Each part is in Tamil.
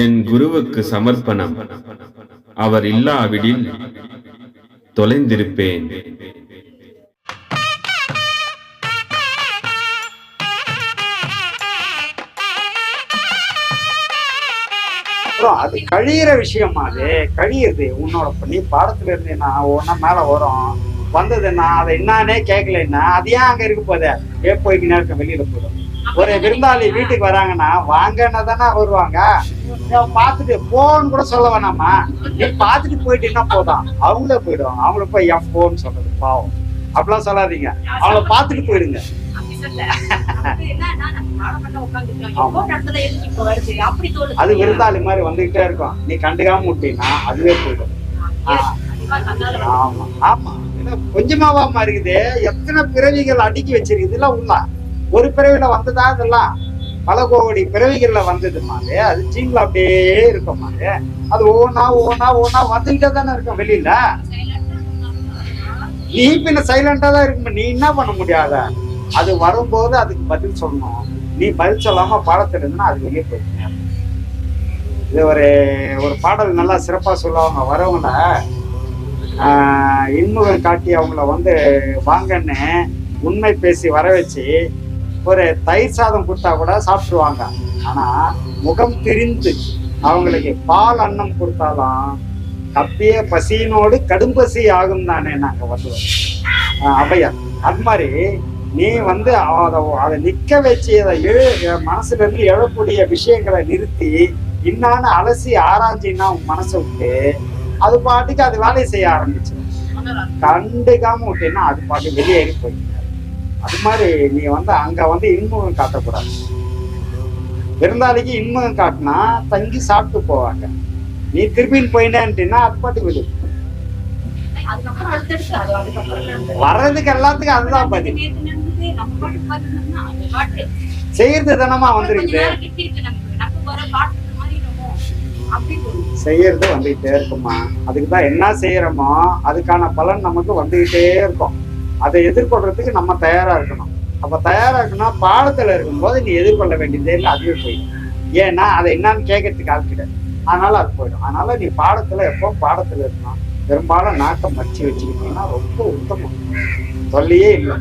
என் குருவுக்கு சமர்ப்பணம். அவர் இல்லாவிடில் தொலைந்திருப்பேன். அப்புறம் அது கழியிற விஷயமா அது. கழியுது உன்னோட பண்ணி பாடத்துல இருந்தே நான் ஒன்னா மேல வரும். வந்ததுன்னா அதை என்னானே கேட்கலன்னா அது ஏன் அங்க இருக்க போதே ஏ போய்க்கு நேரத்தை வெளியில போதும் ஒரு விருந்தாளி வீட்டுக்கு வராங்கன்னா வாங்கன்னா தானே வருவாங்க. இவன் பார்த்துட்டு போன்னு கூட சொல்ல வேணாமா நீ பார்த்துட்டு போயிட்டீங்கன்னா போதும். அவங்களே போயிடுவாங்க. அவங்கள போய் என் போன்னு சொல்றது பாவம். அப்படிலாம் சொல்லாதீங்க. அவங்கள பார்த்துட்டு போயிடுங்க. அது விருந்தாளி மாதிரி வந்துகிட்டே இருக்கும். நீ கண்டுக்காம விட்டீங்கன்னா அதுவே போயிடும். ஆமா. ஆமா. ஏன்னா கொஞ்சமாவாம இருக்குது எத்தனை பிறவிகள் அடுக்கி வச்சிருக்கு இதெல்லாம் உள்ள ஒரு பிறவில வந்ததா இதெல்லாம் பல கோடி பிறவிகள்ல வந்ததுமா அது அது ஜீன்ல அப்படியே இருக்குமா அது அது ஒவ்வொன்னா ஒவ்வொன்னா ஒவ்வொன்னா வந்துகிட்டே தானே இருக்கும் வெளியில. நீ பின்ன சைலண்டா தான் இருக்கும் நீ என்ன பண்ண முடியாத அது? வரும்போது அதுக்கு பதில் சொல்லணும். நீ பதில் சொல்லாம பாடத்துல இருந்தா அது வெளியே போயிடுங்க இது ஒரு ஒரு பாடல் நல்லா சிறப்பா சொல்லுவாங்க. வரவங்கள இன்முகம் காட்டி அவங்கள வந்து வாங்கன்னு உண்மை பேசி வர வச்சு ஒரு தயிர் சாதம் கொடுத்தா கூட சாப்பிடுவாங்க ஆனா முகம் திரிந்து அவங்களுக்கு பால் அன்னம் கொடுத்தாலும் கப்பிய பசியினோடு கடும் பசி ஆகும் தானே நாங்க வருவோம் ஆஹ் அது மாதிரி நீ வந்து அதை அதை நிக்க வச்சு அதை எழு மனசுல இருந்து எழக்கூடிய விஷயங்களை நிறுத்தி இன்னான்னு அலசி ஆராய்ச்சின்னா உன் மனசை விட்டு அது பாட்டுக்கு அது வேலையை செய்ய ஆரம்பிச்சிடும். கண்டுக்காம விட்டீங்கன்னா அது பாட்டு வெளியேறி போயிடும். அது மாதிரி நீ வந்து அங்க வந்து இன்முகம் காட்டக்கூடாது. விருந்தாளிக்கு இன்முகம் காட்டினா தங்கி சாப்பிட்டு போவாங்க. நீ திருப்பின்னு போயினேன்ட்டீங்கன்னா அது பாட்டு விடு. வர்றதுக்கு எல்லாத்துக்கும் அதுதான் பதில். செய்யறது தானமா தோணுது. செய்யறது வந்துகிட்டே இருக்குமா அதுக்கு தான் என்ன செய்யறோமோ அதுக்கான பலன் நமக்கு வந்துகிட்டே இருக்கும். அதை எதிர்கொள்றதுக்கு நம்ம தயாரா இருக்கணும். அப்ப தயாரா இருக்கணும் பாடத்துல இருக்கும்போது நீ எதிர்கொள்ள வேண்டியதே இல்லை அதுவே போயிடும். ஏன்னா அதை என்னன்னு கேட்கறதுக்கு ஆள் கிடையாது. அதனால அது போயிடும். அதனால நீ பாடத்துல எப்போ பாடத்துல இருக்கணும் பெரும்பாலும் நாட்டம் மடிச்சு வச்சுக்கிட்டீங்கன்னா ரொம்ப உத்தமம். சொல்லியே இல்லை.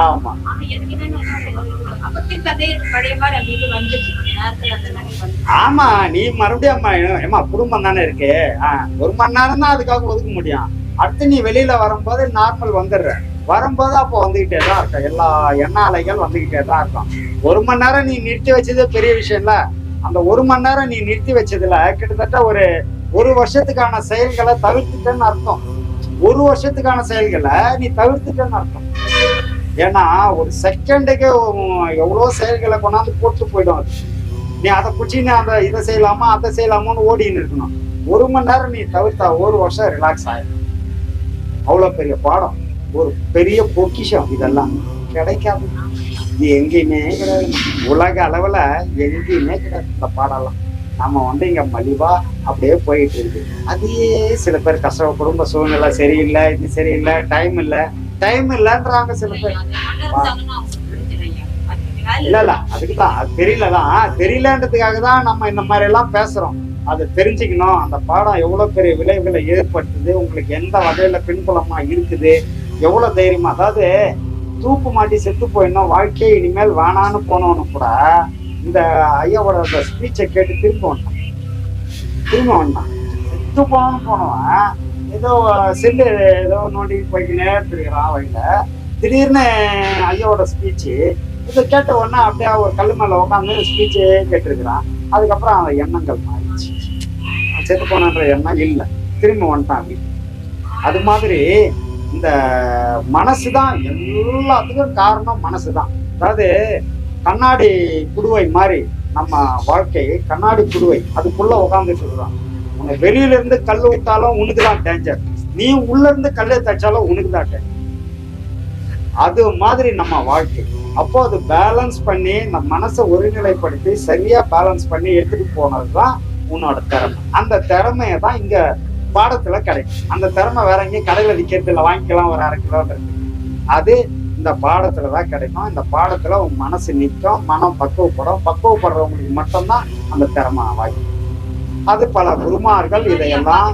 ஆமா. ஆமா நீ மறுபடியும் அம்மா ஏமா குடும்பம் தானே இருக்கு? ஆ, ஒரு மணி நேரம் தான் அதுக்காக ஒதுக்க முடியும். அடுத்து நீ வெளியில வரும்போது நார்மல் வந்துடுற. வரும்போது அப்போ வந்துகிட்டே தான் இருக்கும் எல்லா எண்ண அலைகள் வந்துகிட்டே தான் இருக்கும். ஒரு மணி நேரம் நீ நிறுத்தி வச்சதே பெரிய விஷயம் இல்ல. அந்த ஒரு மணி நேரம் நீ நிறுத்தி வச்சதுல கிட்டத்தட்ட ஒரு ஒரு வருஷத்துக்கான செயல்களை தவிர்த்துட்டேன்னு அர்த்தம். ஒரு வருஷத்துக்கான செயல்களை நீ தவிர்த்துட்டேன்னு அர்த்தம். ஏன்னா ஒரு செகண்டுக்கு எவ்வளோ செயல்களை கொண்டாந்து போட்டு போயிடும் அது. நீ அதை பிடிச்சி நீ அந்த இதை செய்யலாமா அதை செய்யலாமான்னு ஓடின்னு இருக்கணும். ஒரு மணி நேரம் நீ தவிர்த்தா ஒரு வருஷம் ரிலாக்ஸ் ஆயிடும். அவ்வளோ பெரிய பாடம். ஒரு பெரிய பொக்கிஷம் இதெல்லாம். கிடைக்காது. இது எங்கேயுமே கிடையாது. உலக அளவில் எங்கேயுமே கிடையாது இந்த பாடம்லாம். நம்ம வந்து இங்க மலிவா அப்படியே போயிட்டு இருக்கு. அதையே சில பேர் கஷ்ட குடும்ப சூழ்நிலை சரியில்லை இது சரியில்லை டைம் இல்லை. டைம் இல்லைன்றாங்க சில பேர். அது இல்ல. இல்ல அதுக்கு தான் அது தெரியலதான். தெரியலன்றதுக்காக தான் நம்ம இந்த மாதிரி எல்லாம் பேசுறோம். அதை தெரிஞ்சுக்கணும். அந்த பாடம் எவ்வளோ பெரிய விளைவுகளை ஏற்படுத்துது உங்களுக்கு எந்த வகையில் பின்புலமாக இருக்குது எவ்வளோ தைரியமாக அதாவது தூக்கு மாட்டி செத்து போயிடணும் வாழ்க்கையை இனிமேல் வேணான்னு போனவனு கூட இந்த ஐயாவோட அந்த ஸ்பீச்சை கேட்டு திரும்ப வந்தான். திரும்ப வந்தான். செத்து போனவனு போனவன் ஏதோ செல்லு ஏதோ நோண்டி போய்க்கினே இருக்கிறான் வகையில் திடீர்னு ஐயாவோட ஸ்பீச்சு இதை கேட்ட உடனே அப்படியே ஒரு கல் மேலே உட்காந்து ஸ்பீச்சே கேட்டிருக்கிறான். அதுக்கப்புறம் அவன் எண்ணங்கள் மாறி செத்து போனான்ற எண்ணம் இல்லை. திரும்ப வந்துட்டான் அப்படின்னு அது மாதிரி இந்த மனசு தான் எல்லாத்துக்கும் காரணம் மனசு தான் அதாவது கண்ணாடி குடுவை மாதிரி நம்ம வாழ்க்கை கண்ணாடி குடுவை அதுக்குள்ள உட்காந்துட்டு இருக்கிறான் உனக்கு வெளியில இருந்து கல் விட்டாலும் உனக்கு தான் டேஞ்சர் நீ உள்ள இருந்து கல்லை தச்சாலும் உனக்கு தான் டேஞ்சர் அது மாதிரி நம்ம வாழ்க்கை. அப்போ அது பேலன்ஸ் பண்ணி நம்ம மனசை ஒருநிலைப்படுத்தி சரியா பேலன்ஸ் பண்ணி எடுத்துட்டு போனதுதான் உன்னோட திறமை. அந்த திறமையை தான் இங்க பாடத்துல கிடைக்கும். அந்த திறமை வேற எங்கேயும் கடையில விற்கிறது இல்லை வாங்கிக்கலாம் ஒரு அரை கிலோன்றது அது இந்த பாடத்துல தான் கிடைக்கும். இந்த பாடத்துல உன் மனசு நிற்கும் மனம் பக்குவப்படும். பக்குவப்படுறவங்களுக்கு மட்டும்தான் அந்த திறமை வாய்க்கும் அது பல குருமார்கள் இதையெல்லாம்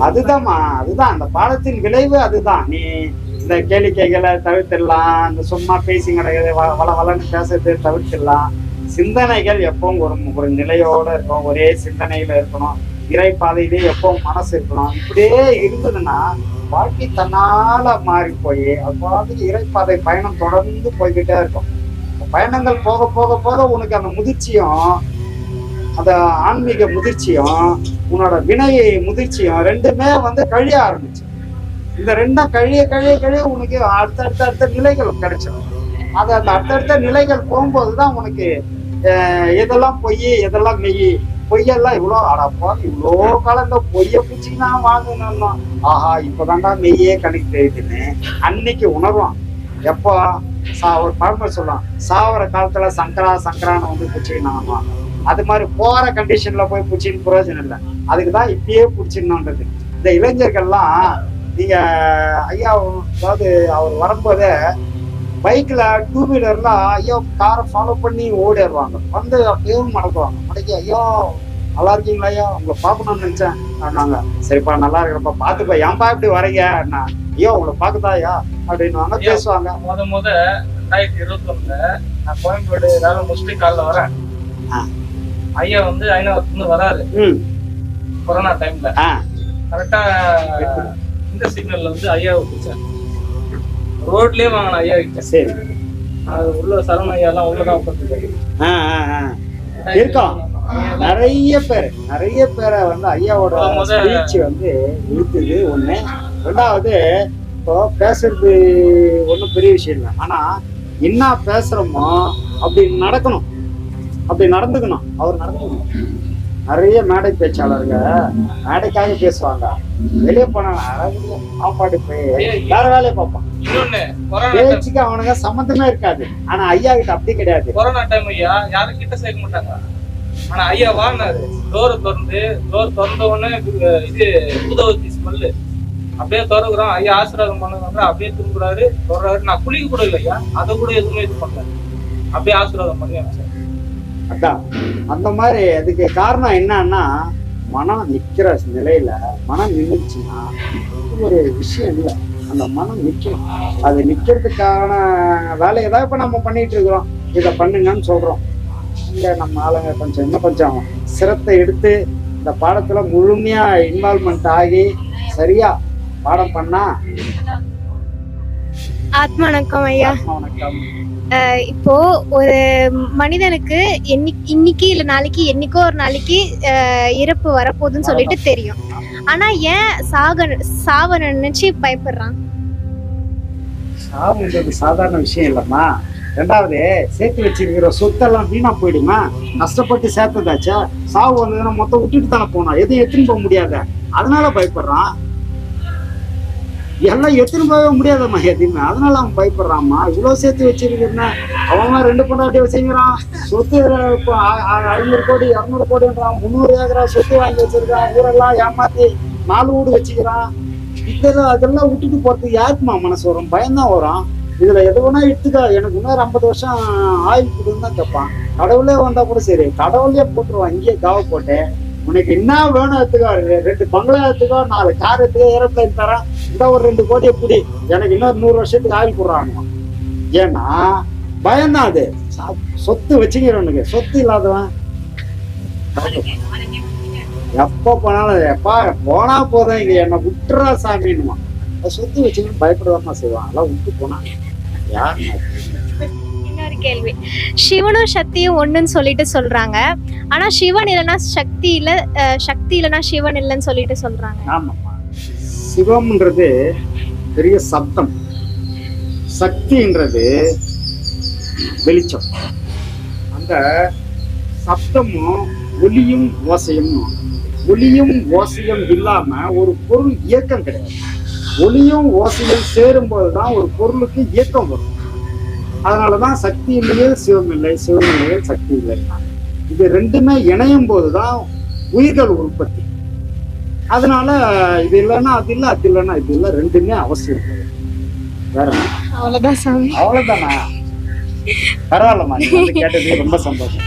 அதுதான்மா அதுதான். அந்த பாடத்தின் விளைவு அதுதான். நீ இந்த கேளிக்கைகளை தவிர்த்திடலாம் இந்த சும்மா பேசி கிடையாது வ- வள வளன்னு பேசுறது தவிர்த்திடலாம். சிந்தனைகள் எப்பவும் ஒரு ஒரு நிலையோட இருக்கும் ஒரே சிந்தனையில இருக்கணும். இறை பாதையிலே எப்பவும் மனசு இருக்கணும். இப்படியே இருந்ததுன்னா வாழ்க்கை தன்னால மாறி போய் அது இறைப்பாதை பயணம் தொடர்ந்து போய்கிட்டே இருக்கும். பயணங்கள் போக போக போக உனக்கு அந்த முதிர்ச்சியும் அந்த ஆன்மீக முதிர்ச்சியும் உன்னோட வினை முதிர்ச்சியும் ரெண்டுமே வந்து கழிய ஆரம்பிச்சு. இந்த ரெண்டும் கழிய கழிய கழிய உனக்கு அடுத்தடுத்த அடுத்த நிலைகள் கிடைச்சிடும். அது அந்த அடுத்தடுத்த நிலைகள் போகும்போது தான் உனக்கு எதெல்லாம் பொய் எதெல்லாம் மெய் பொய்யெல்லாம் இவ்வளோ அடப்பா இவ்வளோ காலம் இந்த பொய்யை பிடிச்சி நான் வாங்கணும் ஆஹா இப்போதான்டா மெய்யே கணக்கு தெரியுதுன்னு அன்னைக்கு உணர்வான். எப்போ சா ஒரு பரம்பரை சொல்லலாம் சாவர காலத்துல சங்கரா சங்கரான்னு வந்து பிடிச்சிக்கினாமா அது மாதிரி போற கண்டிஷன்ல போய் பிடிச்சின்னு பிரயோஜனம் இல்லை. அதுக்கு தான் இப்பயே பிடிச்சிடணுன்றது இந்த இளைஞர்கள்லாம் நீங்க ஐயா அதாவது அவர் வரும்போதே பைக்ல டூ வீலர்ல ஐயோ காரை ஃபாலோ பண்ணி ஓடிடுவாங்க. வந்து அப்படியே மடக்குவாங்க. மடக்கி ஐயோ நல்லா இருக்கீங்களா ஐயா? உங்களை பார்க்கணும்னு நினைச்சேன். நாங்க சரிப்பா நல்லா இருக்கிறப்ப பார்த்துப்பா. ஏன்பா இப்படி வரீங்க ஐயோ உங்களை பார்க்குதா ஐயா? அப்படின்னுவாங்க. பேசுவாங்க. முத முத ரெண்டாயிரத்தி இருபத்தி ஒண்ணுல நான் கோயம்பேடு வேலை முடிச்சுட்டு காலைல வரேன். ஐயா வந்து ஐநாவத்துல வராரு. ம். கொரோனா டைம்ல கரெக்டா இந்த சிக்னல்ல வந்து ஐயாவை பிடிச்சேன் ரோட்லயே வாங்கின ஐயா கிட்ட. சரி. அது உள்ள சரண ஐயா எல்லாம் உள்ளதான் உட்காந்துருக்காரு இருக்கோம். நிறைய பேர் நிறைய பேரை வந்து ஐயாவோட ஸ்பீச் வந்து இழுத்துது ஒண்ணு. ரெண்டாவது இப்போ பேசுறது ஒன்றும் பெரிய விஷயம் இல்லை. ஆனா என்ன பேசுறோமோ அப்படி நடக்கணும். அப்படி நடந்துக்கணும். அவர் நடந்துக்கணும். நிறைய மேடை பேச்சாளருங்க மேடைக்காக பேசுவாங்க. வெளியே போனா பாட்டு போய் வேற வேலையை பார்ப்பான். பேச்சுக்கு அவனுங்க சம்மந்தமே இருக்காது. ஆனா ஐயா கிட்ட அப்படி கிடையாது. கொரோனா டைம் ஐயா யாரும் கிட்ட சேர்க்க மாட்டாங்க? ஆனா ஐயா வாங்கினாரு. டோரை திறந்து டோர் திறந்த உடனே இது- ஊதவத்தி ஸ்மெல்லு அப்படியே திறக்குறோம் ஐயா ஆசீர்வாதம் பண்ணுங்க அப்படியே திரும்புறாரு தொடர்றாரு நான் குளிக்க கூட இல்லை ஐயா அதை கூட எதுவுமே இது பண்ணல. அப்படியே ஆசீர்வாதம் பண்ணி வச்சேன் அதான். அந்த மாதிரி அதுக்கு காரணம் என்னன்னா மனம் நிக்கிற நிலையில மனம் நின்றுச்சுன்னா ஒரு விஷயம் இல்லை. அந்த மனம் நிற்கும் அது நிற்கிறதுக்கான வேலையை தான் இப்போ நம்ம பண்ணிட்டு இருக்கிறோம். இதை பண்ணுங்கன்னு சொல்கிறோம் இங்கே நம்ம ஆளுங்க கொஞ்சம் இன்னும் கொஞ்சம் சிரத்தை எடுத்து இந்த பாடத்தில் முழுமையாக இன்வால்மெண்ட் ஆகி சரியாக பாடம் பண்ணால் ஆத்மா வணக்கம் ஐயா இப்போ ஒரு மனிதனுக்கு இன்னைக்கு இல்ல நாளைக்கு என்னைக்கோ ஒரு நாளைக்கு இறப்பு வரப்போகுதுன்னு சொல்லிட்டு தெரியும். ஆனா ஏன் சாக சாவ நினைச்சு பயப்படுறான்? சாவுன்றது சாதாரண விஷயம் இல்லம்மா. ரெண்டாவது சேர்த்து வச்சிருக்கிற சொத்தெல்லாம் வீணா போயிடுமா? கஷ்டப்பட்டு சேர்த்ததாச்சா? சாவு வந்ததுன்னா மொத்தம் விட்டுட்டு தானே போனோம் எதையும் எடுத்துன்னு போக முடியாத. அதனால பயப்படுறான். எல்லாம் எடுத்துன்னு போகவே முடியாதம்மா எதையுமே அதனால அவன் பயப்படுறாம்மா இவ்வளவு சேர்த்து வச்சிருக்கிறேன்னா அவன் ரெண்டு பொண்டாட்டி வச்சுக்கிறான் சொத்து இப்போ ஐநூறு கோடி இரநூறு கோடின்றான். முந்நூறு ஏக்கரா சொத்து வாங்கி வச்சிருக்கான். ஊரெல்லாம் ஏமாத்தி நாலு வீடு வச்சுக்கிறான். இதெல்லாம் அதெல்லாம் விட்டுட்டு போறதுக்கு யாருக்குமா மனசு வரும்? பயம்தான் வரும். இதுல எது வேணா எடுத்துக்கா. எனக்கு இன்னொரு ஐம்பது வருஷம் ஆயுள் கொடுன்னு தான் கேட்பான். கடவுளே வந்தா கூட சரி. கடவுளே போட்டுருவான். இங்கேயே காவ போட்டு. உனக்கு என்ன வேணும் எடுத்துக்கோ. ரெண்டு பங்களா எடுத்துக்கோ நாலு கார் எடுத்துக்கோ ஏரோப்ளைன் தரேன் இந்த ஒரு ரெண்டு கோடியை பிடி. எனக்கு இன்னொரு நூறு வருஷத்துக்கு ஆயுள் போடுறாங்க. ஏன்னா பயம்தான் அது. சா- சொத்து வச்சுக்கிறவனுக்கு சொத்து இல்லாதவன். எப்போ போனாலும் எப்பா போனா போதும். இங்க என்னை விட்டுறா சாமின்னுவான். சொத்து வச்சுக்கணும் பயப்படுவாமா செய்வான்? அதெல்லாம் விட்டு போனா. யார் கேள்வி. சிவனும் சக்தியும் ஒண்ணுன்னு சொல்லிட்டு சொல்றாங்க. ஆனா சிவன் இல்லைன்னா சக்தி இல்லை அஹ், சக்தி இல்லைன்னா சிவன் இல்லைன்னு சொல்லிட்டு சொல்றாங்க. ஆமாம்மா. சிவம்ன்றது பெரிய சப்தம். சக்தின்றது வெளிச்சம். அந்த சப்தமும் ஒலியும் ஓசையும் ஒலியும் ஓசையும் இல்லாம ஒரு பொருள் இயக்கம் கிடையாது. ஒலியும் ஓசையும் சேரும்போது தான் ஒரு பொருளுக்கு இயக்கம் வரும். அதனாலதான் சக்தி இல்லையே சிவம் இல்லை. சிவம் இல்லையே சக்தி இல்லை. இது ரெண்டுமே இணையும் போதுதான் உயிர்கள் உற்பத்தி. அதனால இது இல்லைன்னா அது இல்லை அது இல்லைன்னா இது இல்லை ரெண்டுமே அவசியம் வேற? அவ்வளவுதான் சாமி. அவ்வளவுதானா? பரவாயில்லம்மா நீ வந்து கேட்டதுக்கு ரொம்ப சந்தோஷம்.